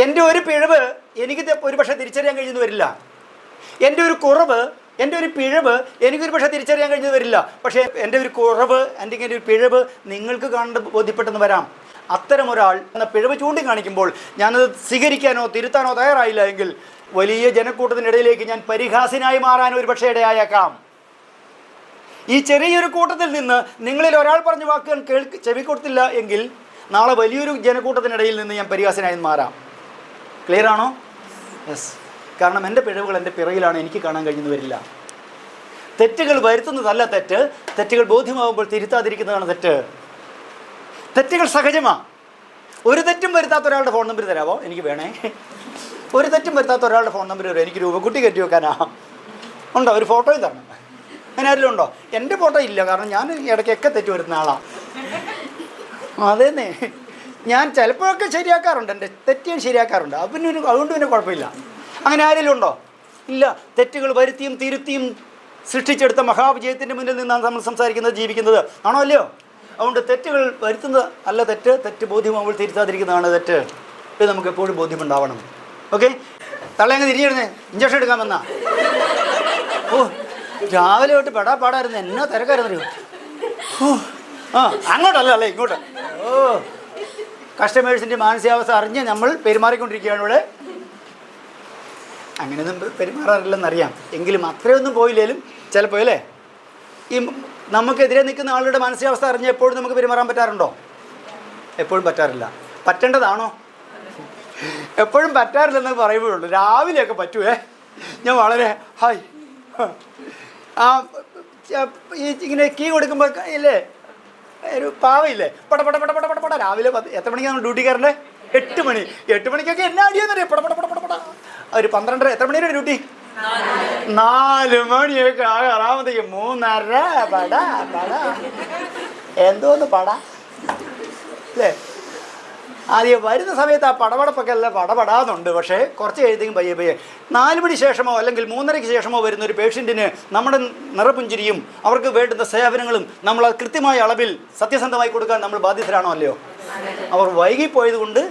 എന്റെ ഒരു പിഴവ് എനിക്ക് ഒരു പക്ഷേ തിരിച്ചറിയാൻ കഴിഞ്ഞെന്ന് വരില്ല. എന്റെ ഒരു കുറവ് എന്റെ ഒരു പിഴവ് എനിക്കൊരു പക്ഷേ തിരിച്ചറിയാൻ കഴിഞ്ഞത് വരില്ല. പക്ഷേ എന്റെ ഒരു കുറവ് എന്റെ ഇങ്ങനെ ഒരു പിഴവ് നിങ്ങൾക്ക് കണ്ട് ബോധ്യപ്പെട്ടെന്ന് വരാം. അത്തരം ഒരാൾ എന്ന പിഴവ് ചൂണ്ടിക്കാണിക്കുമ്പോൾ ഞാനത് സ്വീകരിക്കാനോ തിരുത്താനോ തയ്യാറായില്ല എങ്കിൽ വലിയ ജനക്കൂട്ടത്തിനിടയിലേക്ക് ഞാൻ പരിഹാസിനായി മാറാൻ ഒരു പക്ഷേ ഇടയായേക്കാം. ഈ ചെറിയൊരു കൂട്ടത്തിൽ നിന്ന് നിങ്ങളിൽ ഒരാൾ പറഞ്ഞ വാക്കുകൾ കേൾ ചെവിക്കൊടുത്തില്ല എങ്കിൽ നാളെ വലിയൊരു ജനക്കൂട്ടത്തിനിടയിൽ നിന്ന് ഞാൻ പരിഹാസനായി മാറാം. ക്ലിയർ ആണോ? യെസ് കാരണം എന്റെ പിഴവുകൾ എന്റെ പിറകിലാണ് എനിക്ക് കാണാൻ കഴിഞ്ഞെന്ന് വരില്ല. തെറ്റുകൾ വരുത്തുന്നതല്ല തെറ്റ്. തെറ്റുകൾ ബോധ്യമാകുമ്പോൾ തിരുത്താതിരിക്കുന്നതാണ് തെറ്റ്. തെറ്റുകൾ സഹജമാ. ഒരു തെറ്റും വരുത്താത്ത ഒരാളുടെ ഫോൺ നമ്പർ തരാമോ എനിക്ക് വേണേ. ഒരു തെറ്റും വരുത്താത്ത ഒരാളുടെ ഫോൺ നമ്പർ തരാം എനിക്ക് രൂപക്കുട്ടി കയറ്റി വെക്കാനാ. ഉണ്ടോ? ഒരു ഫോട്ടോയും തരണം. അങ്ങനെ ആരെങ്കിലും ഉണ്ടോ? എന്റെ ഫോട്ടോ ഇല്ല. കാരണം ഞാൻ ഇടയ്ക്കൊക്കെ തെറ്റ് വരുന്ന ആളാണ് അതേന്നേ. ഞാൻ ചിലപ്പോഴൊക്കെ ശരിയാക്കാറുണ്ട്. എന്റെ തെറ്റ് ഞാൻ ശരിയാക്കാറുണ്ട്. അത് പിന്നെ അതുകൊണ്ട് പിന്നെ കുഴപ്പമില്ല. അങ്ങനെ ആരെങ്കിലും ഉണ്ടോ? ഇല്ല. തെറ്റുകൾ വരുത്തിയും തിരുത്തിയും സൃഷ്ടിച്ചെടുത്ത മഹാവിജയത്തിന്റെ മുന്നിൽ നിന്നാണ് നമ്മൾ സംസാരിക്കുന്നത് ജീവിക്കുന്നത്. ആണോ അല്ലയോ? അതുകൊണ്ട് തെറ്റുകൾ വരുത്തുന്നത് അല്ല തെറ്റ്. തെറ്റ് ബോധ്യമാകുമ്പോൾ തിരുത്താതിരിക്കുന്നതാണ് തെറ്റ്. ഇത് നമുക്ക് എപ്പോഴും ബോധ്യമുണ്ടാവണം. ഓക്കെ? തള്ളയങ്ങ് തിരിഞ്ഞിരുന്നേ ഇഞ്ചക്ഷൻ എടുക്കാൻ വന്നാ. ഓ രാവിലെ തൊട്ട് പെടാ പാടായിരുന്നു. എന്നാ തിരക്കായിരുന്നു. ഓ ആ അങ്ങോട്ടല്ല അല്ലേ ഇങ്ങോട്ട്. ഓ കസ്റ്റമേഴ്സിന്റെ മാനസികാവസ്ഥ അറിഞ്ഞ് നമ്മൾ പെരുമാറിക്കൊണ്ടിരിക്കുകയാണ് ഇവിടെ. അങ്ങനെയൊന്നും പെരുമാറാറില്ലെന്നറിയാം. എങ്കിലും അത്രയൊന്നും പോയില്ലേലും ചിലപ്പോൾ അല്ലേ? ഈ നമുക്കെതിരെ നിൽക്കുന്ന ആളുടെ മാനസികാവസ്ഥ അറിഞ്ഞ് എപ്പോഴും നമുക്ക് പെരുമാറാൻ പറ്റാറുണ്ടോ? എപ്പോഴും പറ്റാറില്ല. പറ്റേണ്ടതാണോ? എപ്പോഴും പറ്റാറില്ലെന്ന് പറയുമ്പോഴുള്ളൂ രാവിലെയൊക്കെ പറ്റുവേ ഞാൻ വളരെ ഹായ് ആ ഈ ഇങ്ങനെ കീ കൊടുക്കുമ്പോൾ ഇല്ലേ? ഒരു പാവയില്ലേ? പട പട പട പട പട പട. രാവിലെ പത്ത് എത്ര മണിക്ക് നമ്മൾ ഡ്യൂട്ടി കയറണ്ടേ എട്ട് മണി. എട്ട് മണിക്കൊക്കെ എന്നാ അടിയെന്നറിയാം പട പട പട പട പട. ഒരു പന്ത്രണ്ടര എത്ര മണിയുടെ ഡ്യൂട്ടി? നാല് മണിയൊക്കെ ആറാമത്തേക്ക് മൂന്നര. പട പട. എന്തോന്ന് പട? അല്ലേ? ആദ്യം വരുന്ന സമയത്ത് ആ പടപടപ്പൊക്കെ അല്ല പടപടാന്നുണ്ട്. പക്ഷേ കുറച്ച് കഴിയുമ്പോഴത്തേക്കും പയ്യെ പയ്യെ നാല് മണി ശേഷമോ അല്ലെങ്കിൽ മൂന്നരയ്ക്ക് ശേഷമോ വരുന്ന ഒരു പേഷ്യന്റിന് നമ്മുടെ നിറപുഞ്ചിരിയും അവർക്ക് വേണ്ടുന്ന സേവനങ്ങളും നമ്മൾ കൃത്യമായ അളവിൽ സത്യസന്ധമായി കൊടുക്കാൻ നമ്മൾ ബാധ്യസ്ഥരാണോ അല്ലയോ? അവർ വൈകിപ്പോയത് കൊണ്ട്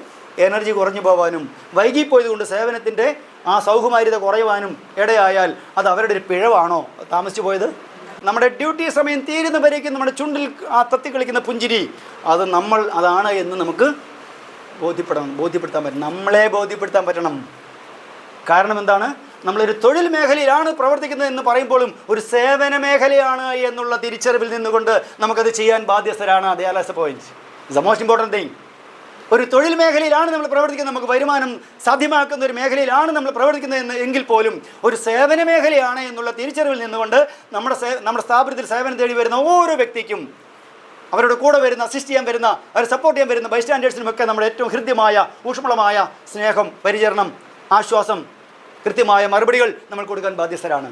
എനർജി കുറഞ്ഞു പോകാനും വൈകിപ്പോയത് കൊണ്ട് സേവനത്തിന്റെ ആ സൗകുമാര്യത കുറയുവാനും ഇടയായാൽ അത് അവരുടെ ഒരു പിഴവാണോ? താമസിച്ചു പോയത്? നമ്മുടെ ഡ്യൂട്ടി സമയം തീരുന്നവരേക്കും നമ്മുടെ ചുണ്ടിൽ ആ തത്തി കളിക്കുന്ന പുഞ്ചിരി അത് നമ്മൾ അതാണ് എന്ന് നമുക്ക് ബോധ്യപ്പെടണം ബോധ്യപ്പെടുത്താൻ പറ്റും നമ്മളെ ബോധ്യപ്പെടുത്താൻ പറ്റണം. കാരണം എന്താണ്? നമ്മളൊരു തൊഴിൽ മേഖലയിലാണ് പ്രവർത്തിക്കുന്നത് എന്ന് പറയുമ്പോഴും ഒരു സേവന മേഖലയാണ് എന്നുള്ള തിരിച്ചറിവിൽ നിന്നുകൊണ്ട് നമുക്കത് ചെയ്യാൻ ബാധ്യസ്ഥരാണ് അതേ as point is the most important thing ഒരു തൊഴിൽ മേഖലയിലാണ് നമ്മൾ പ്രവർത്തിക്കുന്നത്. നമുക്ക് വരുമാനം സാധ്യമാക്കുന്ന ഒരു മേഖലയിലാണ് നമ്മൾ പ്രവർത്തിക്കുന്നത് എന്ന് എങ്കിൽ പോലും ഒരു സേവന മേഖലയാണ് എന്നുള്ള തിരിച്ചറിവിൽ നിന്നുകൊണ്ട് നമ്മുടെ നമ്മുടെ സ്ഥാപനത്തിൽ സേവനം തേടി വരുന്ന ഓരോ വ്യക്തിക്കും അവരുടെ കൂടെ വരുന്ന അസിസ്റ്റ് ചെയ്യാൻ വരുന്ന അവരെ സപ്പോർട്ട് ചെയ്യാൻ വരുന്ന ബൈസ്റ്റാൻഡേഴ്സിനുമൊക്കെ നമ്മുടെ ഏറ്റവും ഹൃദ്യമായ ഊഷ്മളമായ സ്നേഹം പരിചരണം ആശ്വാസം കൃത്യമായ മറുപടികൾ നമ്മൾ കൊടുക്കാൻ ബാധ്യസ്ഥരാണ്.